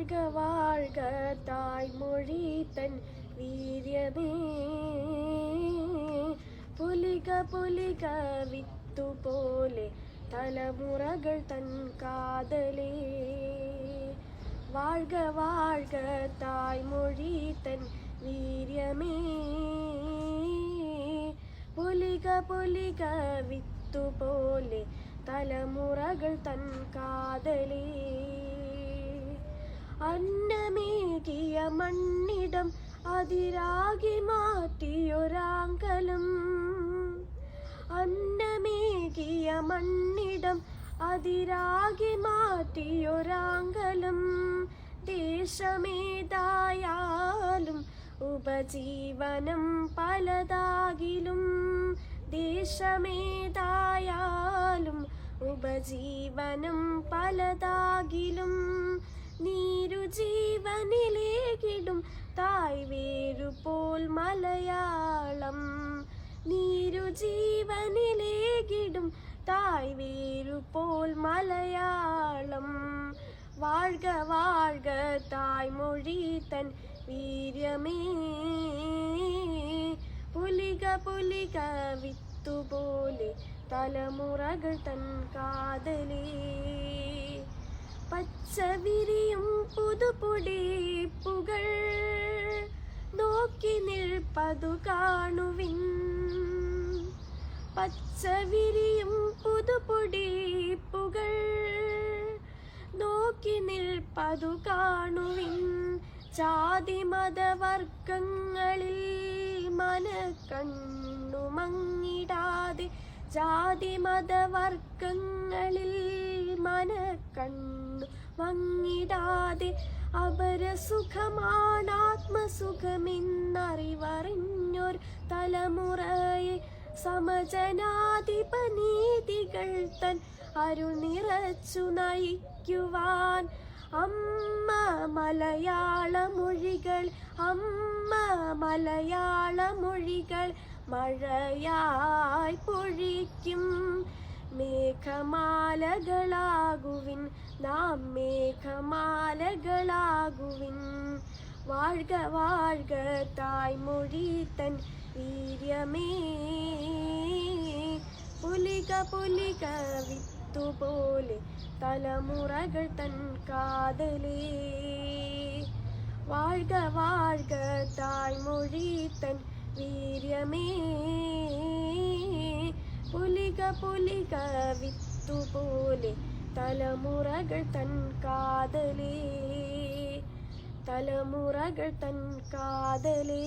வாழ்க வாழ்க தாய்மொழி தன் வீரியமே പുലിക പുലിക വിത്തു പോലെ തലമുറകൾ തൻ കാതലേ വാഴ്ക വാഴ്ക തായ്മൊഴി തൻ വീര്യമേ പുലിക പുലിക വിത്തു പോലെ തലമുറകൾ തൻ കാതലേ അതിരാകി മാറ്റിയൊരാങ്കലം. അന്നമേകിയ മണ്ണിടം അതിരാകി മാറ്റിയൊരാങ്കലം. ദേശമേതായാലും ഉപജീവനം പലതാകിലും. ദേശമേതായാലും ഉപജീവനം പലതാകിലും. നീരു തായ് വേരുപോൽ മലയാളം. നീരു ജീവനിലേകിടും. തായ് വേരുപോൽ മലയാളം. വാഴ്ക വാഴ്ക തായ്മൊഴി തൻ വീര്യമേ. പുലിക പുലിക വിത്തുപോലെ തലമുറകൾ തൻ കാതലേ. പച്ചവിരിയും പുതുപൊടിപ്പുകൾ നോക്കി നിൽപ്പതു കാണുവിൻ. പച്ചവിരിയും പുതുപൊടിപ്പുകൾ നോക്കി നിൽപ്പതു കാണുവിൻ. ജാതി മതവർഗങ്ങളിൽ മനക്കണ്ണു മങ്ങിടാതെ ജാതി അപരസുഖമാണാത്മസുഖമെന്നറിവറിഞ്ഞൊരു തലമുറയെ സമജനാധിപനീതികൾ തൻ അരുൾ നിറച്ചു നയിക്കുവാൻ. അമ്മ മലയാള മൊഴികൾ അമ്മ മലയാള മൊഴികൾ മഴയായി പൊഴിക്കും. മേഘമാലകളാകുവിൻ നാം മേഘമാലകളാകുവിൻ. വാഴ്ക വാഴ്ക തായ്മൊഴി തൻ വീര്യമേ പുലിക പുലിക വിത്തുപോലെ തലമുറകൾ തൻ കാതലേ വാഴ്ക വാഴ്ക തായ്മൊഴി തൻ വീര്യമേ പുലിക പുലിക വിത്തുപോലെ തലമുറകൾ തൻ കാതലേ തലമുറകൾ തൻ കാതലേ.